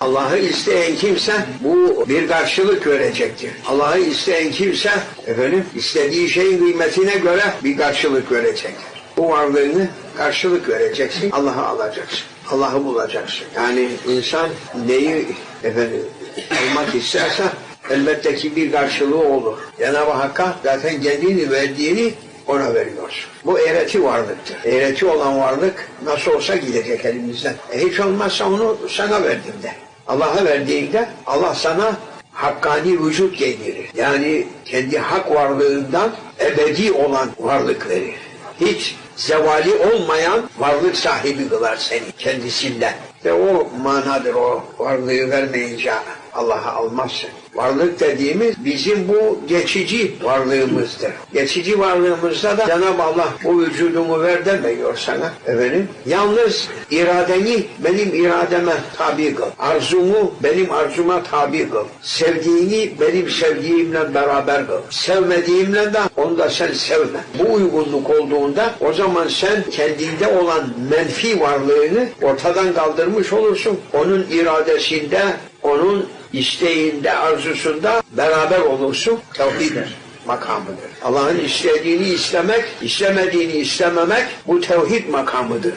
Allah'ı isteyen kimse bu bir karşılık görecektir. Allah'ı isteyen kimse efendim istediği şeyin kıymetine göre bir karşılık görecek. Bu varlığını karşılık vereceksin, Allah'ı alacaksın. Allah'ı bulacaksın. Yani insan neyi efendim almak isterse elbette ki bir karşılığı olur. Cenab-ı Hakk'a zaten kendini verdiğini ona veriyorsun. Bu eğreti varlıktır. Eğreti olan varlık nasıl olsa gidecek elimizden. E hiç olmazsa onu sana verdim de. Allah'a verdiğinde Allah sana hakkani vücut getirir. Yani kendi hak varlığından ebedi olan varlık verir. Hiç zevali olmayan varlık sahibi kılar seni kendisinden. Ve o manadır o varlığı vermeyince Allah'a almazsın. Varlık dediğimiz bizim bu geçici varlığımızdır. Geçici varlığımızda da Cenab-ı Allah bu vücudumu ver demiyor sana. Efendim, yalnız iradeni benim irademe tabi kıl. Arzumu benim arzuma tabi kıl. Sevdiğini benim sevdiğimle beraber kıl. Sevmediğimle de onu da sen sevme. Bu uygunluk olduğunda o zaman sen kendinde olan menfi varlığını ortadan kaldırmış olursun. Onun iradesinde, onun isteğinde, arzusunda beraber olursun. Tevhid makamıdır. Allah'ın istediğini istemek, istemediğini istememek bu tevhid makamıdır.